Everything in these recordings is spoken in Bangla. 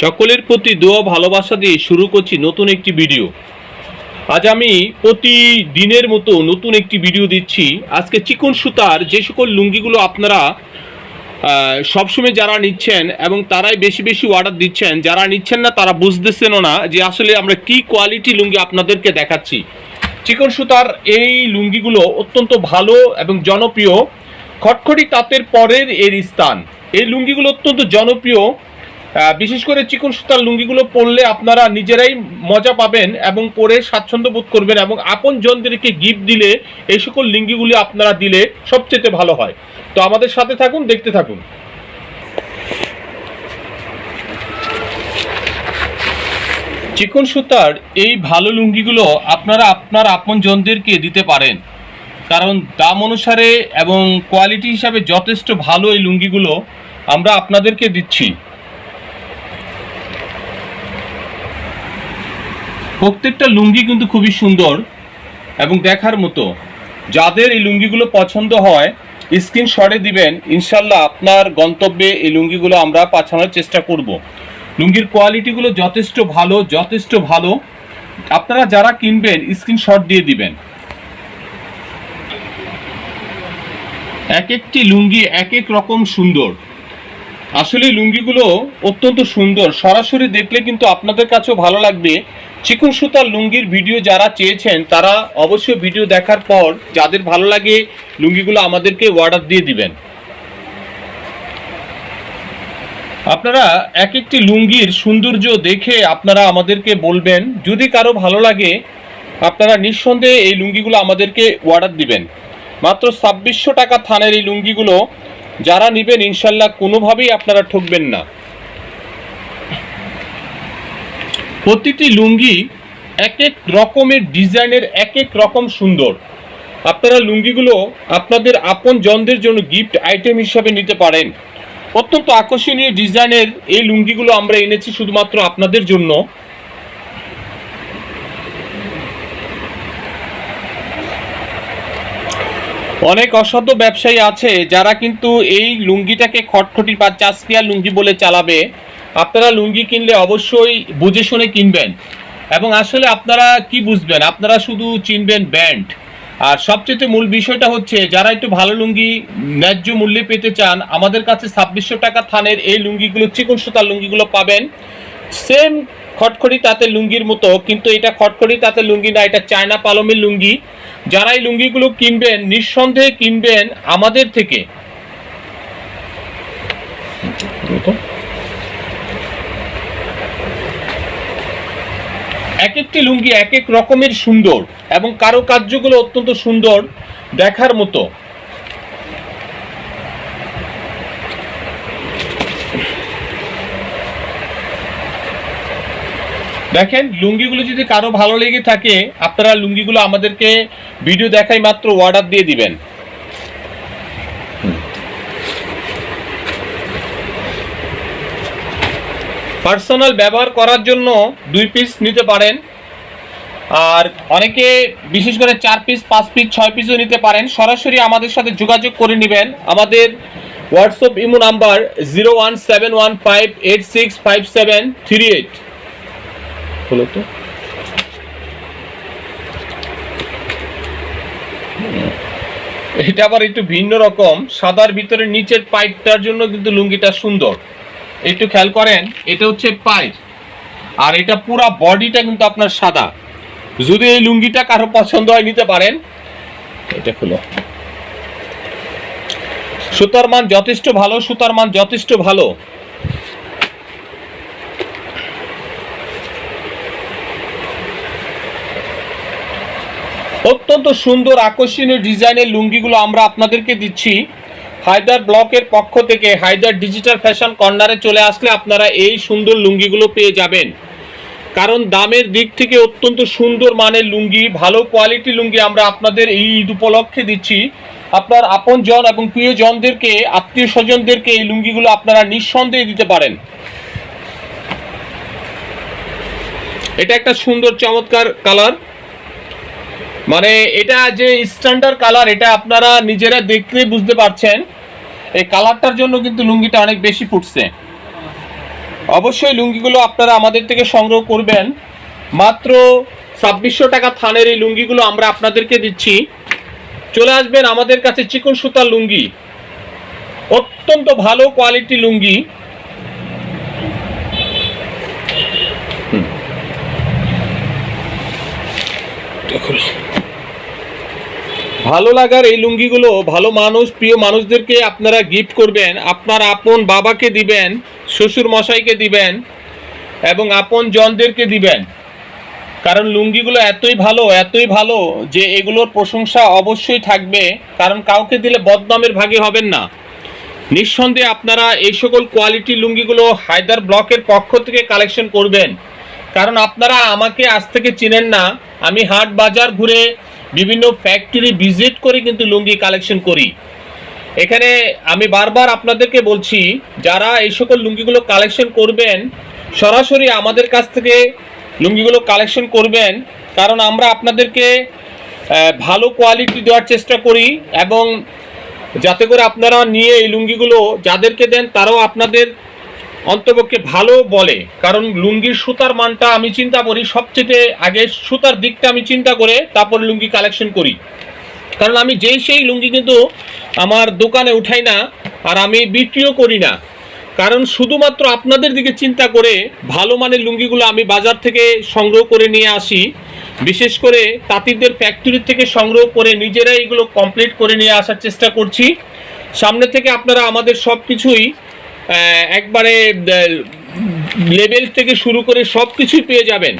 সকলের প্রতি দোয়া, ভালোবাসা দিয়ে শুরু করছি নতুন একটি ভিডিও আজ আমি প্রতিদিনের মতো নতুন একটি ভিডিও দিচ্ছি। আজকে চিকন সুতার যে সকল লুঙ্গিগুলো আপনারা সবসময় যারা নিচ্ছেন এবং তারাই বেশি বেশি অর্ডার দিচ্ছেন, যারা নিচ্ছেন না তারা বুঝতেছেনও না যে আসলে আমরা কি কোয়ালিটি লুঙ্গি আপনাদেরকে দেখাচ্ছি। চিকন সুতার এই লুঙ্গিগুলো অত্যন্ত ভালো এবং জনপ্রিয়। খটখটি তাঁতের পরের এর স্থান। এই লুঙ্গিগুলো অত্যন্ত জনপ্রিয়। বিশেষ করে চিকন সুতার লুঙ্গিগুলো পরলে আপনারা নিজেরাই মজা পাবেন এবং পরে স্বাচ্ছন্দ্য বোধ করবেন এবং আপন জনদেরকে গিফট দিলে এই সকল লুঙ্গিগুলি আপনারা দিলে সবচেয়ে ভালো হয়। তো আমাদের সাথে থাকুন, দেখতে থাকুন। চিকন সুতার এই ভালো লুঙ্গিগুলো আপনারা আপনার আপন জনদেরকে দিতে পারেন। কারণ দাম অনুসারে এবং কোয়ালিটি হিসাবে যথেষ্ট ভালো এই লুঙ্গিগুলো আমরা আপনাদেরকে দিচ্ছি। প্রত্যেকটা লুঙ্গি কিন্তু খুবই সুন্দর এবং দেখার মতো। যাদের এই লুঙ্গিগুলো পছন্দ হয়, স্ক্রিনশটে দিবেন, ইনশাল্লাহ আপনার গন্তব্যে এই লুঙ্গিগুলো আমরা পাঠানোর চেষ্টা করব। লুঙ্গির কোয়ালিটিগুলো যথেষ্ট ভালো যথেষ্ট ভালো। আপনারা যারা কিনবেন, স্ক্রিনশট দিয়ে দিবেন। এক একটি লুঙ্গি এক এক রকম সুন্দর। আসলে লুঙ্গিগুলো অত্যন্ত সুন্দর। সরাসরি দেখলে কিন্তু আপনাদের কাছেও ভালো লাগবে। চিকন সুতার লুঙ্গির ভিডিও যারা চেয়েছেন, তারা অবশ্যই ভিডিও দেখার পর যাদের ভালো লাগে, লুঙ্গিগুলো আমাদেরকে অর্ডার দিয়ে দিবেন। আপনারা এক একটি লুঙ্গির সৌন্দর্য দেখে আপনারা আমাদেরকে বলবেন, যদি কারও ভালো লাগে, আপনারা নিঃসন্দেহে এই লুঙ্গিগুলো আমাদেরকে অর্ডার দিবেন। মাত্র ছাব্বিশশো টাকা থানের এই লুঙ্গিগুলো যারা নেবেন, ইনশাল্লাহ কোনোভাবেই আপনারা ঠকবেন না। প্রতিটি লুঙ্গি এক এক রকমের ডিজাইনের এক এক রকম সুন্দর। আপনারা লুঙ্গিগুলো আপনাদের আপন জনদের জন্য গিফট আইটেম হিসাবে নিতে পারেন। অত্যন্ত আকর্ষণীয় ডিজাইনের এই লুঙ্গিগুলো আমরা এনেছি শুধুমাত্র আপনাদের জন্য। অনেক অসাধ্য ব্যবসায়ী আছে যারা কিন্তু এই লুঙ্গিটাকে খটখটি বা চাষকিয়া লুঙ্গি বলে চালাবে। আপনারা লুঙ্গি কিনলে অবশ্যই বুঝে শুনে কিনবেন। এবং আসলে আপনারা কি বুঝবেন? আপনারা শুধু চিনবেন ব্যান্ড। আর সবচেয়ে মূল বিষয়টা হচ্ছে, যারা একটু ভালো লুঙ্গি ন্যায্য মূল্যে পেতে চান, আমাদের কাছে ছাব্বিশশো টাকা থানের এই লুঙ্গিগুলো চিকন সুতার লুঙ্গিগুলো পাবেন। সেম খটখড়ি তাতে লুঙ্গির মতো, কিন্তু এটা খটখড়ি তাতে লুঙ্গি না, এটা চায়না পালমের লুঙ্গি। যারা এই লুঙ্গিগুলো কিনবেন, নিঃসন্দেহে কিনবেন আমাদের থেকে। এক একটি লুঙ্গি এক এক রকমের সুন্দর এবং কারও কার্যগুলো অত্যন্ত সুন্দর দেখার মতো। দেখেন, লুঙ্গিগুলো যদি কারও ভালো লেগে থাকে, আপনারা লুঙ্গিগুলো আমাদেরকে ভিডিও দেখাই মাত্র অর্ডার দিয়ে দিবেন। পার্সোনাল ব্যবহার করার জন্য দুই পিস নিতে পারেন। আর অনেকে বিশেষ করে চার পিস পাঁচ পিস ছয় পিসও নিতে পারেন। সরাসরি আমাদের সাথে যোগাযোগ করে নেবেন। আমাদের WhatsApp imo number zero one seven one five eight six five seven three eight হলো তো। এটা আবার একটু ভিন্ন রকম। সাদার ভিতরে নিচের পাইপটার জন্য কিন্তু লুঙ্গিটা সুন্দর। একটু খেয়াল করেন, এটা হচ্ছে পাইপ। আর এটা পুরা বডিটা কিন্তু আপনার সাদা। যদি এই লুঙ্গিটা কারও পছন্দ হয়, নিতে পারেন। এটা খুলো। সুতার মান যথেষ্ট ভালো, সুতার মান যথেষ্ট ভালো। অত্যন্ত সুন্দর, আকর্ষণীয় ডিজাইনের লুঙ্গিগুলো আমরা আপনাদেরকে দিচ্ছি। হায়দার ব্লকের পক্ষ থেকে হায়দার ডিজিটাল ফ্যাশন কর্নারে চলে আসলে আপনারা এই সুন্দর লুঙ্গিগুলো পেয়ে যাবেন। কারণ দামের দিক থেকে অত্যন্ত সুন্দর মানের লুঙ্গি, ভালো কোয়ালিটি লুঙ্গি আমরা আপনাদের এই ঈদ উপলক্ষে দিচ্ছি। আপনার আপন জন এবং প্রিয়জনদেরকে আত্মীয় স্বজনদেরকে এই লুঙ্গিগুলো আপনারা নিঃসন্দেহে দিতে পারেন। এটা একটা সুন্দর, চমৎকার কালার মানে এটা যে স্ট্যান্ডার্ড কালার এটা আপনারা নিজেরা দেখলেই বুঝতে পারছেন। এই কালারটার জন্য কিন্তু লুঙ্গিটা অনেক বেশি ফুটছে। অবশ্যই লুঙ্গিগুলো আপনারা আমাদের থেকে সংগ্রহ করবেন। মাত্র ছাব্বিশশো টাকা থানের এই লুঙ্গিগুলো আমরা আপনাদেরকে দিচ্ছি। চলে আসবেন আমাদের কাছে চিকন সুতার লুঙ্গি। অত্যন্ত ভালো কোয়ালিটি লুঙ্গি। হুম। ভালো লাগার এই লুঙ্গিগুলো ভালো মানুষ, প্রিয় মানুষদেরকে আপনারা গিফট করবেন। আপনার আপন বাবাকে দিবেন, শ্বশুর মশাইকে দিবেন এবং আপন জনদেরকে দিবেন। কারণ লুঙ্গিগুলো এতই ভালো এতই ভালো যে এগুলোর প্রশংসা অবশ্যই থাকবে। কারণ কাউকে দিলে বদনামের ভাগে হবেন না। নিঃসন্দেহে আপনারা এই সকল কোয়ালিটি লুঙ্গিগুলো হায়দার ব্লকের পক্ষ থেকে কালেকশন করবেন। কারণ আপনারা আমাকে আজ থেকে চিনেন না। আমি হাট বাজার ঘুরে বিভিন্ন ফ্যাক্টরি ভিজিট করে কিন্তু লুঙ্গি কালেকশন করি। এখানে আমি বারবার আপনাদেরকে বলছি, যারা এই সকল লুঙ্গিগুলো কালেকশন করবেন, সরাসরি আমাদের কাছ থেকে লুঙ্গিগুলো কালেকশন করবেন, কারণ আমরা আপনাদেরকে ভালো কোয়ালিটি দেওয়ার চেষ্টা করি এবং যাতে করে আপনারা নিয়ে এই লুঙ্গিগুলো যাদেরকে দেন তারাও আপনাদের অন্তপক্ষে ভালো বলে, কারণ লুঙ্গির সুতার মানটা আমি চিন্তা করি, সবচেয়ে আগে সুতার দিকটা আমি চিন্তা করে তারপর লুঙ্গি কালেকশন করি। কারণ আমি যেই সেই লুঙ্গি কিন্তু আমার দোকানে উঠাই না, আর আমি বিক্রিও করি না। কারণ শুধুমাত্র আপনাদের দিকে চিন্তা করে ভালো মানের লুঙ্গিগুলো আমি বাজার থেকে সংগ্রহ করে নিয়ে আসি, বিশেষ করে তাঁতিদের ফ্যাক্টরি থেকে সংগ্রহ করে নিজেরাই এগুলো কমপ্লিট করে নিয়ে আসার চেষ্টা করছি। সামনে থেকে আপনারা আমাদের সব কিছুই একবারে লেভেল থেকে শুরু করে সব কিছুই পেয়ে যাবেন।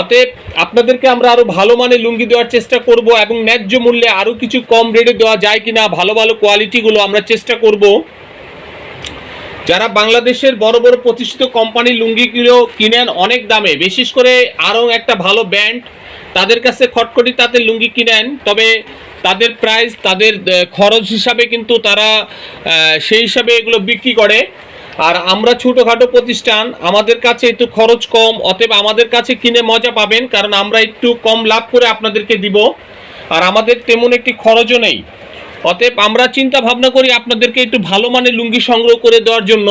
অতএব আপনাদেরকে আমরা আরও ভালো মানের লুঙ্গি দেওয়ার চেষ্টা করব এবং ন্যায্য মূল্যে আরও কিছু কম রেটে দেওয়া যায় কি না ভালো ভালো কোয়ালিটিগুলো আমরা চেষ্টা করব। যারা বাংলাদেশের বড় বড় প্রতিষ্ঠিত কোম্পানির লুঙ্গিগুলো কিনেন অনেক দামে, বিশেষ করে আরও একটা ভালো ব্যান্ড তাদের কাছে খটখটি তাদের লুঙ্গি কিনেন। তবে তাদের প্রাইস তাদের খরচ হিসাবে কিন্তু তারা সেই হিসাবে এগুলো বিক্রি করে। আর আমরা ছোটোখাটো প্রতিষ্ঠান, আমাদের কাছে একটু খরচ কম, অতএব আমাদের কাছে কিনে মজা পাবেন, কারণ আমরা একটু কম লাভ করে আপনাদেরকে দিব। আর আমাদের তেমন একটি খরচও নেই। অতএব আমরা চিন্তা ভাবনা করি আপনাদেরকে একটু ভালো মানের লুঙ্গি সংগ্রহ করে দেওয়ার জন্য।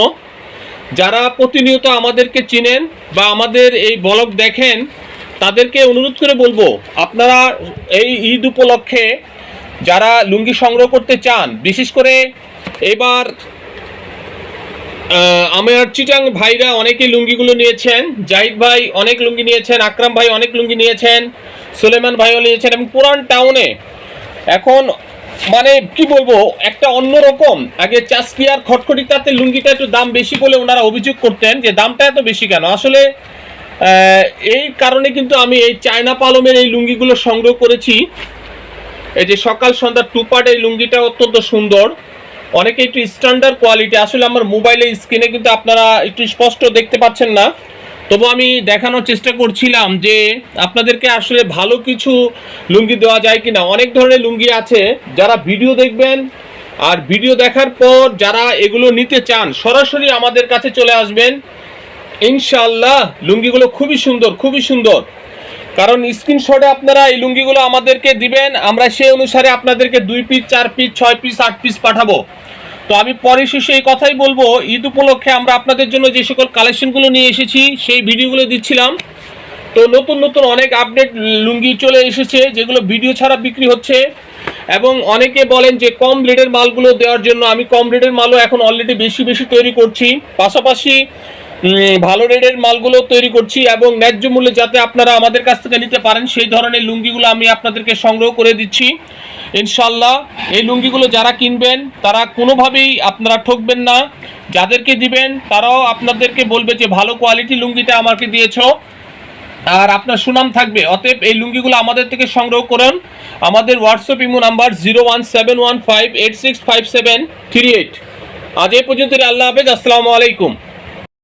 যারা প্রতিনিয়ত আমাদেরকে চিনেন বা আমাদের এই ব্লগ দেখেন, তাদেরকে অনুরোধ করে বলব, আপনারা এই ঈদ উপলক্ষে যারা লুঙ্গি সংগ্রহ করতে চান, বিশেষ করে এবার আমার চিটাং ভাইরা অনেকে লুঙ্গিগুলো নিয়েছেন, জাহিদ ভাই অনেক লুঙ্গি নিয়েছেন, আকরাম ভাই অনেক লুঙ্গি নিয়েছেন, সুলেমান ভাইও নিয়েছেন এবং পুরান টাউনে এখন মানে কি বলব, একটা অন্যরকম, আগে চাষকিয়ার খটখটি তাতে লুঙ্গিটা একটু দাম বেশি বলে ওনারা অভিযোগ করতেন যে দামটা এত বেশি কেন? আসলে এই কারণে কিন্তু আমি এই চায়না পালমের এই লুঙ্গিগুলো সংগ্রহ করেছি। এই যে সকাল সন্ধ্যা টু পার্ট এই লুঙ্গিটা অত্যন্ত সুন্দর। অনেকে একটু স্ট্যান্ডার্ড কোয়ালিটি আসলে আমার মোবাইলে স্ক্রিনে কিন্তু আপনারা একটু স্পষ্ট দেখতে পাচ্ছেন না। তবু আমি দেখানোর চেষ্টা করছিলাম যে আপনাদেরকে আসলে ভালো কিছু লুঙ্গি দেওয়া যায় কিনা। অনেক ধরনের লুঙ্গি আছে, যারা ভিডিও দেখবেন আর ভিডিও দেখার পর যারা এগুলো নিতে চান, সরাসরি আমাদের কাছে চলে আসবেন। ইনশাল্লাহ লুঙ্গিগুলো খুবই সুন্দর খুবই সুন্দর। কারণ স্ক্রিনশটে আপনারা এই লুঙ্গিগুলো আমাদেরকে দিবেন, আমরা সেই অনুসারে আপনাদেরকে দুই পিস চার পিস ছয় পিস আট পিস পাঠাবো। তো আমি পরে শেষে এই কথাই বলব, ঈদ উপলক্ষে আমরা আপনাদের জন্য যে সকল কালেকশনগুলো নিয়ে এসেছি, সেই ভিডিওগুলো দিচ্ছিলাম। তো নতুন নতুন অনেক আপডেট লুঙ্গি চলে এসেছে, যেগুলো ভিডিও ছাড়া বিক্রি হচ্ছে। এবং অনেকে বলেন যে কম রেটের মালগুলো দেওয়ার জন্য, আমি কম রেটের মালও এখন অলরেডি বেশি বেশি তৈরি করছি। পাশাপাশি ভালো রেটের মালগুলো তৈরি করছি এবং ন্যায্য মূল্যে যাতে আপনারা আমাদের কাছ থেকে নিতে পারেন, সেই ধরনের লুঙ্গিগুলো আমি আপনাদেরকে সংগ্রহ করে দিচ্ছি। ইনশাল্লাহ এই লুঙ্গিগুলো যারা কিনবেন, তারা কোনোভাবেই আপনারা ঠকবেন না। যাদেরকে দিবেন, তারাও আপনাদেরকে বলবে যে, ভালো কোয়ালিটি লুঙ্গিটা আমাকে দিয়েছ। আর আপনার সুনাম থাকবে। অতএব এই লুঙ্গিগুলো আমাদের থেকে সংগ্রহ করুন। আমাদের WhatsApp imo number zero one seven one five eight six five seven three eight আজ এই পর্যন্ত আল্লাহ হাফেজ। আসসালামু আলাইকুম।